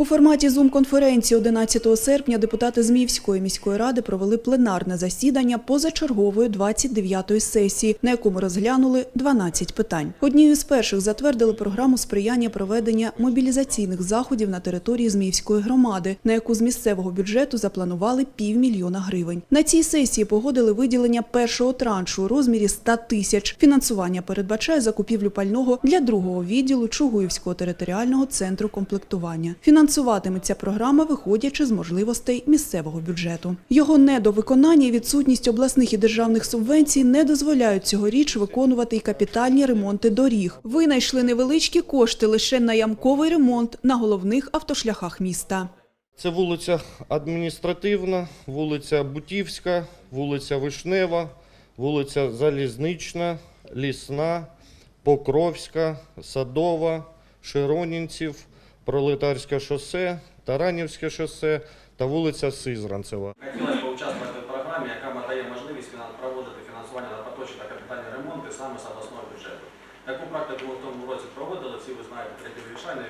У форматі Зум-конференції 11 серпня депутати Зміївської міської ради провели пленарне засідання позачергової 29-ї сесії, на якому розглянули 12 питань. Однією з перших затвердили програму сприяння проведення мобілізаційних заходів на території Зміївської громади, на яку з місцевого бюджету запланували півмільйона гривень. На цій сесії погодили виділення першого траншу у розмірі 100 тисяч. Фінансування передбачає закупівлю пального для другого відділу Чугуївського територіального центру комплектування. Фінансуватиметься програма, виходячи з можливостей місцевого бюджету. Його недовиконання і відсутність обласних і державних субвенцій не дозволяють цьогоріч виконувати й капітальні ремонти доріг. Винайшли невеличкі кошти лише на ямковий ремонт на головних автошляхах міста. Це вулиця Адміністративна, вулиця Бутівська, вулиця Вишнева, вулиця Залізнична, Лісна, Покровська, Садова, Широнінців, Пролетарське шосе, Таранівське шосе та вулиця Сизранцева. Хотілося б участвувати в програмі, яка дає можливість проводити фінансування на поточні та капітальні ремонти саме з обласного бюджету. Таку практику ми в тому році проводили, всі ви знаєте, третій Вільшани,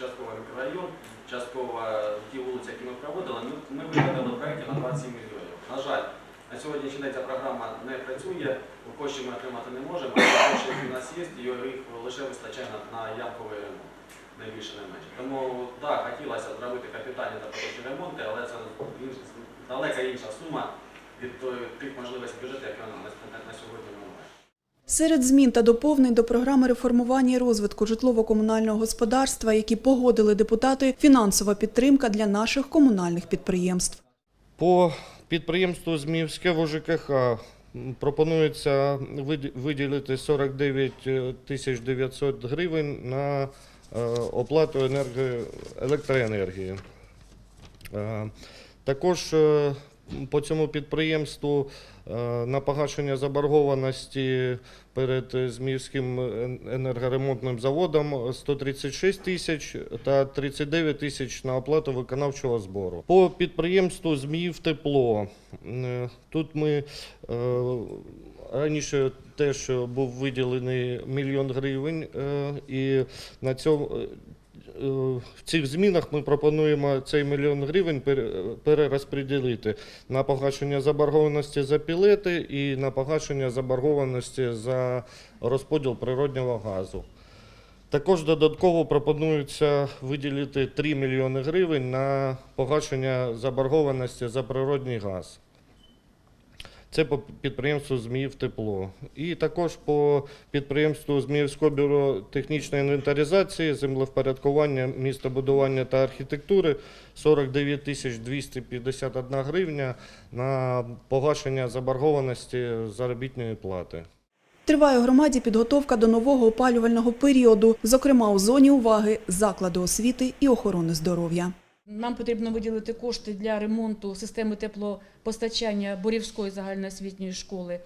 частково мікрорайон, частково ті вулиці, які ми проводили, ми, ми вигадали проєктів на 27 мільйонів. На жаль, на сьогоднішній день ця програма не працює, бо коштів ми отримати не можемо, а кошти, які в нас є, їх лише вистачає на, на ямковий ремонт. Найбільше не менше. Тому так, хотілося зробити капітальні та поточні ремонти, але це далека інша сума від тих можливостей бюджету, які на, сьогодні ми маємо. Серед змін та доповнень до програми реформування і розвитку житлово-комунального господарства, які погодили депутати, фінансова підтримка для наших комунальних підприємств. По підприємству Зміївське ВЖКХ пропонується виді- виділити 49 тисяч 900 гривень на е, оплату енергії електроенергії. Е, Також е, по цьому підприємству е, на погашення заборгованості перед Зміївським енергоремонтним заводом 136 тисяч та 39 тисяч на оплату виконавчого збору. По підприємству Зміїв тепло. Е, Тут ми е, раніше теж був виділений мільйон гривень, і на цьому в цих змінах ми пропонуємо цей мільйон гривень пере- перерозподілити на погашення заборгованості за пілети і на погашення заборгованості за розподіл природнього газу. Також додатково пропонується виділити 3 мільйони гривень на погашення заборгованості за природний газ. Це по підприємству Зміїв тепло. І також по підприємству Зміївського бюро технічної інвентаризації, землевпорядкування, містобудування та архітектури 49 тисяч 251 гривня на погашення заборгованості заробітної плати. Триває у громаді підготовка до нового опалювального періоду, зокрема у зоні уваги заклади освіти і охорони здоров'я. Нам потрібно виділити кошти для ремонту системи теплопостачання Борівської загальноосвітньої школи.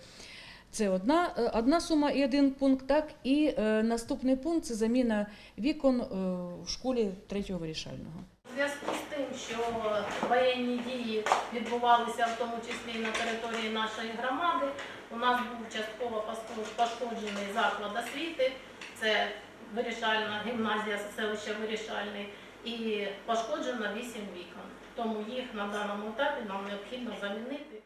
Це одна, е, одна сума і один пункт. Так і е, наступний пункт це заміна вікон е, в школі третього вирішального. У зв'язку з тим, що воєнні дії відбувалися в тому числі на території нашої громади, у нас був частково пошко- пошкоджений заклад освіти, це вирішальна гімназія селища Вирішальний, і пошкоджено 8 вікон. Тому їх на даному етапі нам необхідно замінити.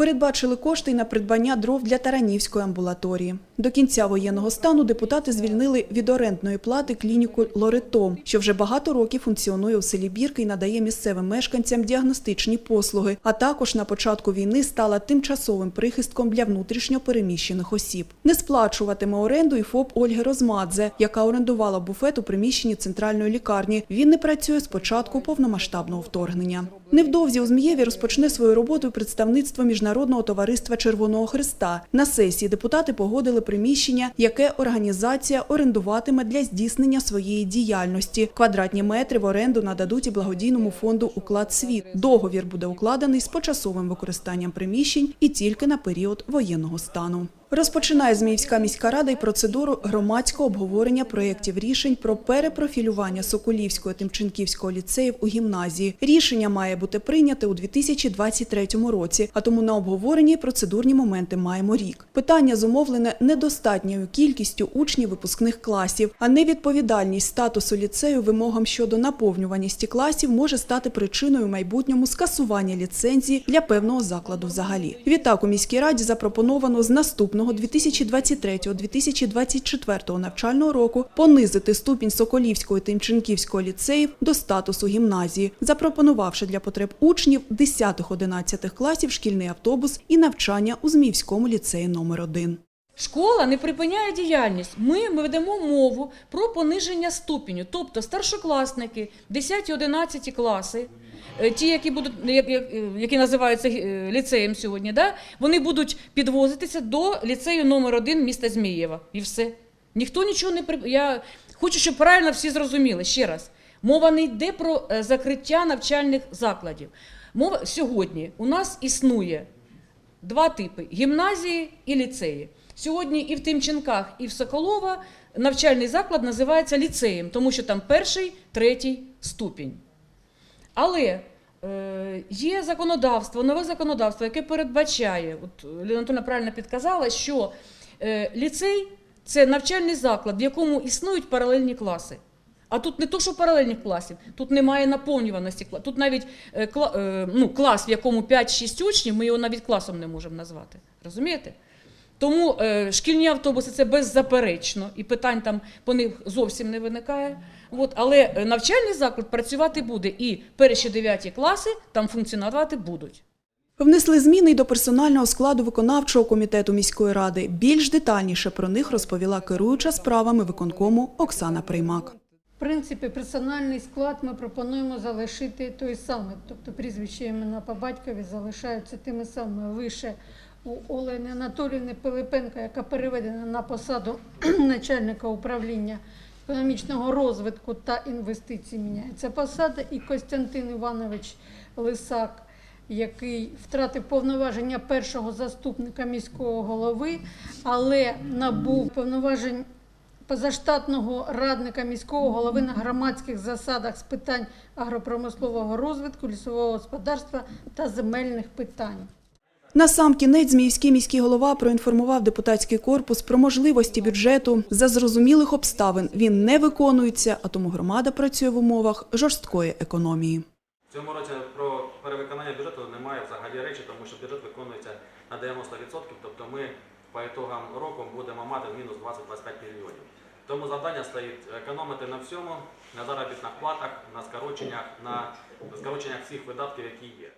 Передбачили кошти й на придбання дров для Таранівської амбулаторії. До кінця воєнного стану депутати звільнили від орендної плати клініку Лоретом, що вже багато років функціонує у селі Бірки і надає місцевим мешканцям діагностичні послуги, а також на початку війни стала тимчасовим прихистком для внутрішньо переміщених осіб. Не сплачуватиме оренду і ФОП Ольги Розмадзе, яка орендувала буфет у приміщенні центральної лікарні. Він не працює з початку повномасштабного вторгнення. Невдовзі у Змієві розпочне свою роботу представництво Міжнародного товариства Червоного Христа. На сесії депутати погодили приміщення, яке організація орендуватиме для здійснення своєї діяльності. Квадратні метри в оренду нададуть і благодійному фонду «Уклад світ». Договір буде укладений з почасовим використанням приміщень і тільки на період воєнного стану. Розпочинає Зміївська міська рада й процедуру громадського обговорення проєктів рішень про перепрофілювання Соколівського Тимченківського ліцеїв у гімназії. Рішення має бути прийняте у 2023 році, а тому на обговоренні процедурні моменти маємо рік. Питання зумовлене недостатньою кількістю учнів випускних класів, а невідповідальність статусу ліцею вимогам щодо наповнюваності класів може стати причиною в майбутньому скасування ліцензії для певного закладу взагалі. Відтак у міській раді запропоновано з наступного 2023-2024 навчального року понизити ступінь Соколівського і Тимченківського ліцеїв до статусу гімназії, запропонувавши для потреб учнів 10-11 класів шкільний автобус і навчання у Зміївському ліцеї номер 1 Школа не припиняє діяльність. Ми, ми ведемо мову про пониження ступеню. Тобто старшокласники, 10-11 класи, ті, які будуть, як- е, які називаються е, ліцеєм сьогодні, да? вони будуть підвозитися до ліцею номер 1 міста Змієва. І все. Ніхто нічого не. Я хочу, щоб правильно всі зрозуміли ще раз. Мова не йде про е, закриття навчальних закладів. Мова сьогодні у нас існує два типи гімназії і ліцеї. Сьогодні і в Тимченках, і в Соколова навчальний заклад називається ліцеєм, тому що там перший, третій ступінь. Але е, є законодавство, нове законодавство, яке передбачає, от Ліна правильно підказала, що е, ліцей це навчальний заклад, в якому існують паралельні класи. А тут не то, що паралельних класів, тут немає наповнюваності. Тут навіть е, кла- е, ну, клас, в якому 5-6 учнів, ми його навіть класом не можемо назвати. Розумієте? Тому е, шкільні автобуси це беззаперечно, і питань там по них зовсім не виникає. От, але е, навчальний заклад працювати буде, і перші 9 класи там функціонувати будуть. Внесли зміни й до персонального складу виконавчого комітету міської ради. Більш детальніше про них розповіла керуюча справами виконкому Оксана Приймак. В принципі, персональний склад ми пропонуємо залишити той самий, тобто прізвища імена по батькові залишаються тими самими лише у Олени Анатоліївни Пилипенка, яка переведена на посаду начальника управління економічного розвитку та інвестицій. Міняється посада, і Костянтин Іванович Лисак, який втратив повноваження першого заступника міського голови, але набув повноважень позаштатного радника міського голови на громадських засадах з питань агропромислового розвитку, лісового господарства та земельних питань. На сам кінець Зміївський міський голова проінформував депутатський корпус про можливості бюджету. За зрозумілих обставин він не виконується, а тому громада працює в умовах жорсткої економії. В цьому році про перевиконання бюджету немає взагалі речі, тому що бюджет виконується на 90%, тобто ми по ітогам року будемо мати мінус 20-25 мільйонів. Тому завдання стоїть економити на всьому, на заробітних платах, на скороченнях, на скороченнях всіх видатків, які є.